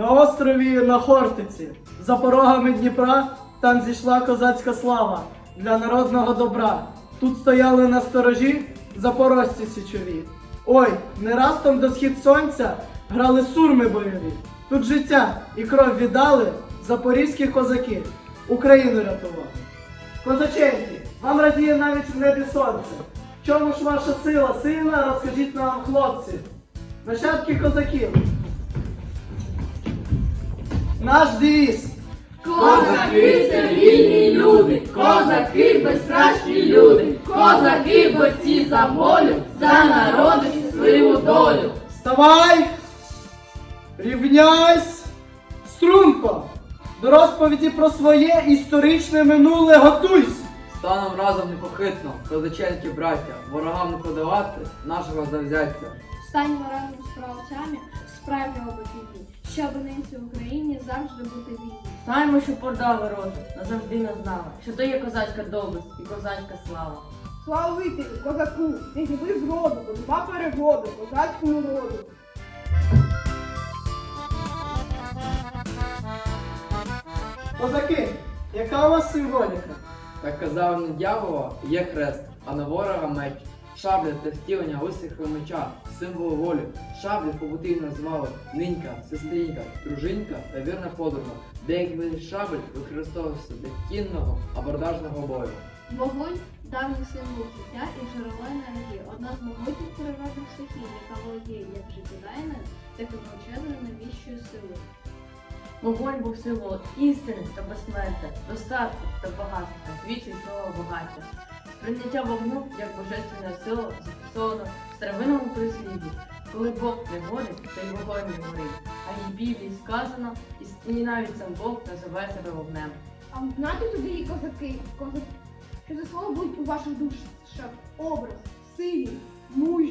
На острові на Хортиці, за порогами Дніпра, там зійшла козацька слава для народного добра. Тут стояли на сторожі запорожці січові. Ой, не раз там до схід сонця грали сурми бойові. Тут життя і кров віддали запорізькі козаки. Україну рятували. Козаченьки, вам радіє навіть в небі сонце. В чому ж ваша сила сильна, розкажіть нам, хлопці. Нащадки козаків. Наш девіз. Козаки це вільні люди, козаки безстрашні люди, козаки борці за волю, за народу щасливу долю. Вставай! Рівняйсь! Струнко! До розповіді про своє історичне минуле готуйсь! Станом разом непохитно, козаченькі браття, ворогам не подавати нашого завзяття. Станьмо разом з правцями справжнього вихідні, щоб нинці в Україні завжди бути вільні. Знаємо, що пордали роду, назавжди не знала, що то є козацька доблесть і козацька слава. Слава Славителю, козаку, не зіби з роду, бо нема переводу, козацькому роду. Козаки, яка у вас символіка? Як казав на дьявола, є хрест, а на ворога меч. Шабля це втілення висохлого меча, символ волі. Шаблю побутив назвали нинька, сестринька, дружинька та вірна подруга. Деякі види шабель використовувався для кінного абордажного бою. Вогонь давній символ життя і джерело енергії, одна з могутніх природних стихій, яка володіє як життєдайною, так і величезною навіщою силою. Вогонь був символ істини та безсмертя, достатку та багатства, світі і багаття. Прийняття вогню як божественна сила записовано в старовинному прислів'ї. Коли Бог не горить, то й вогонь не горить. А й Біблії сказано, і навіть сам Бог називає себе вогнем. А знати і козаки, козаки, що за слово будуть у ваших душах образ, силі, мужній,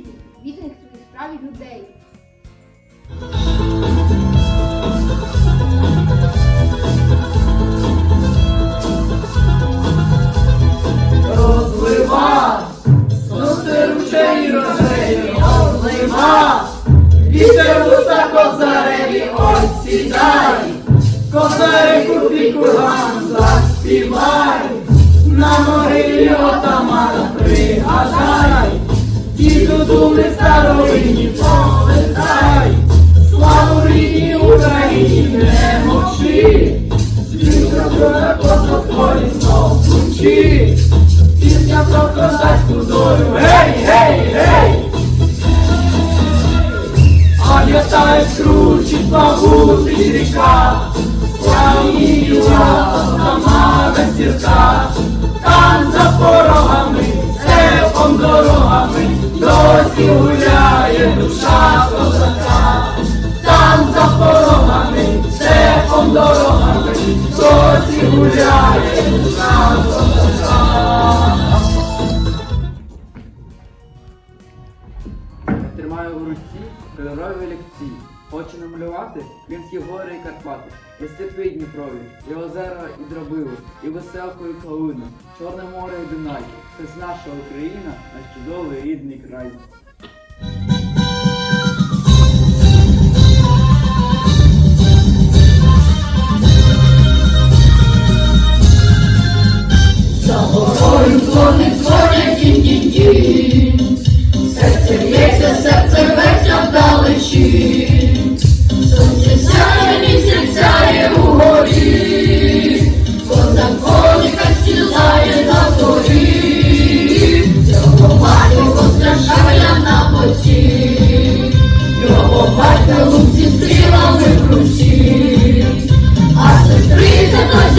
Діду думи старовині повертай! Славу рідній Україні не мовчи! Звідки на козаколі знов звучи! Пісня про козацьку долю, гей, гей, гей! Пам'ятай кручі славути ріка, славні юра, сама зірка, там за досі гуляє душа козака, там за порогами, степом дорогами, досі гуляє душа козака. Тримаю в руці кольорові олівці. Хочу намалювати Кримські гори і Карпати, і степи Дніпрові, і озера, і дробили, і веселку, і калину, Чорне море і Дунай. Це наша Україна, наш чудовий рідний край. душі, а сестри за то